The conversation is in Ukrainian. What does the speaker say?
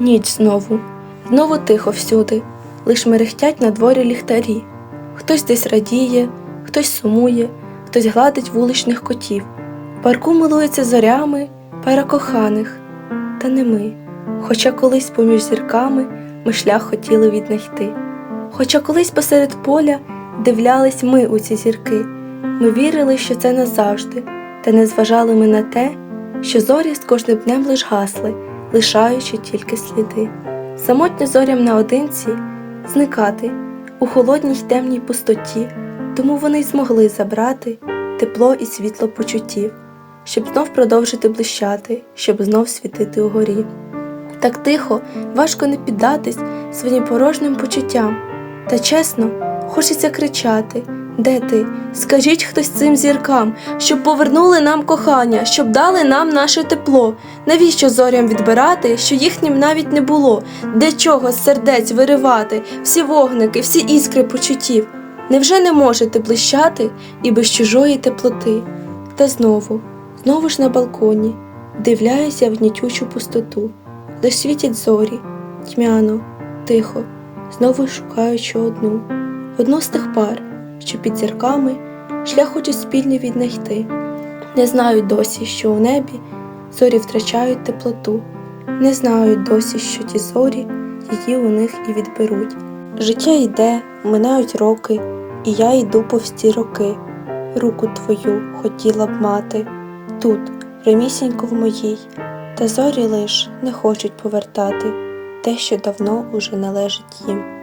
Ніч знову, знову тихо всюди, лиш мерехтять на дворі ліхтарі. Хтось десь радіє, хтось сумує, хтось гладить вуличних котів. Парку милується зорями пара коханих, та не ми. Хоча колись поміж зірками ми шлях хотіли віднайти. Хоча колись посеред поля дивлялись ми у ці зірки, ми вірили, що це назавжди, та не зважали ми на те, що зорі з кожним днем лиш гасли, лишаючи тільки сліди. Самотньо зорям наодинці зникати у холодній темній пустоті, тому вони й змогли забрати тепло і світло почуттів, щоб знов продовжити блищати, щоб знов світити угорі. Так тихо, важко не піддатись своїм порожнім почуттям. Та чесно, хочеться кричати: Де ти? Скажіть хтось цим зіркам, щоб повернули нам кохання, щоб дали нам наше тепло. Навіщо зорям відбирати, що їхнім навіть не було? Для чого з сердець виривати всі вогники, всі іскри почуттів? Невже не можете блищати і без чужої теплоти? Та знову, знову ж на балконі, дивляюся в гнітючу пустоту, де світять зорі, тьмяно, тихо, знову шукаючи одну, одну з тих пар, що під зірками шлях хочуть спільний віднайти. Не знають досі, що у небі зорі втрачають теплоту, не знають досі, що ті зорі її у них і відберуть. Життя йде, минають роки, і я йду повз ті роки. Руку твою хотіла б мати тут, прямісінько в моїй, та зорі лиш не хочуть повертати те, що давно уже належить їм.